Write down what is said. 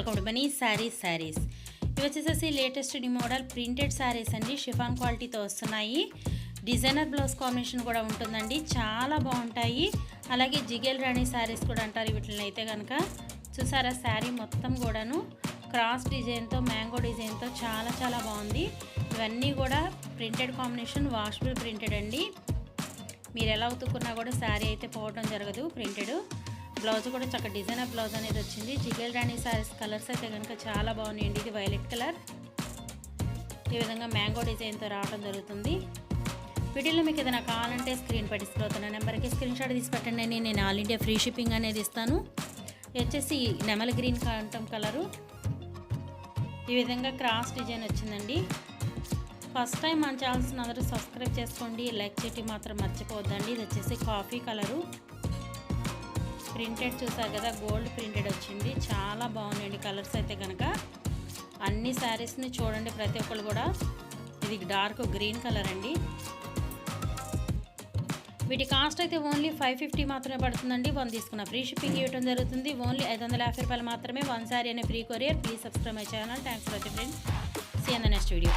Welcome to Mani sarees sarees ఇవి వచ్చేసేసి latest new model printed sarees అండి. Chiffon క్వాలిటీతో వస్తున్నాయి. డిజైనర్ బ్లౌజ్ కాంబినేషన్ కూడా ఉంటుందండి. చాలా బాగుంటాయి. అలాగే జిగేల్ రాణి శారీస్ కూడా అంటారు వీటిని అయితే కనుక చూసారా? శారీ మొత్తం కూడాను క్రాస్ డిజైన్తో మ్యాంగో డిజైన్తో చాలా చాలా బాగుంది. ఇవన్నీ కూడా ప్రింటెడ్ కాంబినేషన్ వాషబుల్ ప్రింటెడ్ అండి. మీరు ఎలా ఉతుక్కున్నా కూడా శారీ అయితే పోవడం జరగదు ప్రింటెడ్ బ్లౌజ్ కూడా చక్క ఆఫ్ బ్లౌజ్ అనేది వచ్చింది. జిగేల్ రాణి సారీస్ కలర్స్ అయితే కనుక చాలా బాగున్నాయండి. ఇది వైలెట్ కలర్. ఈ విధంగా మ్యాంగో డిజైన్తో రావడం జరుగుతుంది. వీడియోలో మీకు ఏదైనా కావాలంటే స్క్రీన్ పై డిస్ప్లే అవుతున్న నెంబర్కి స్క్రీన్ షాట్ తీసి పెట్టండి. అని నేను ఆల్ ఇండియా ఫ్రీ షిప్పింగ్ అనేది ఇస్తాను. వచ్చేసి నెమల గ్రీన్ కాంటం కలరు. ఈ విధంగా క్రాస్ డిజైన్ వచ్చిందండి. ఫస్ట్ టైం మన ఛానల్స్ని అందరూ సబ్స్క్రైబ్ చేసుకోండి. లైక్ చేయటం మాత్రం మర్చిపోవద్దండి. ఇది వచ్చేసి కాఫీ కలరు. ప్రింటెడ్ చూసారు కదా గోల్డ్ ప్రింటెడ్ వచ్చింది. చాలా బాగున్నాయండి కలర్స్ అయితే కనుక అన్ని శారీస్ని చూడండి ప్రతి ఒక్కరు కూడా. ఇది డార్క్ గ్రీన్ కలర్ అండి. వీటి కాస్ట్ అయితే ఓన్లీ ఫైవ్ ఫిఫ్టీ మాత్రమే పడుతుందండి. వన్ తీసుకున్న ఫ్రీ షిప్పింగ్ ఇవ్వడం జరుగుతుంది. ఓన్లీ ఐదు వందల యాభై రూపాయలు మాత్రమే వన్ శారీ అనే free courier. Please subscribe my channel. Thanks for watching friends. See on next video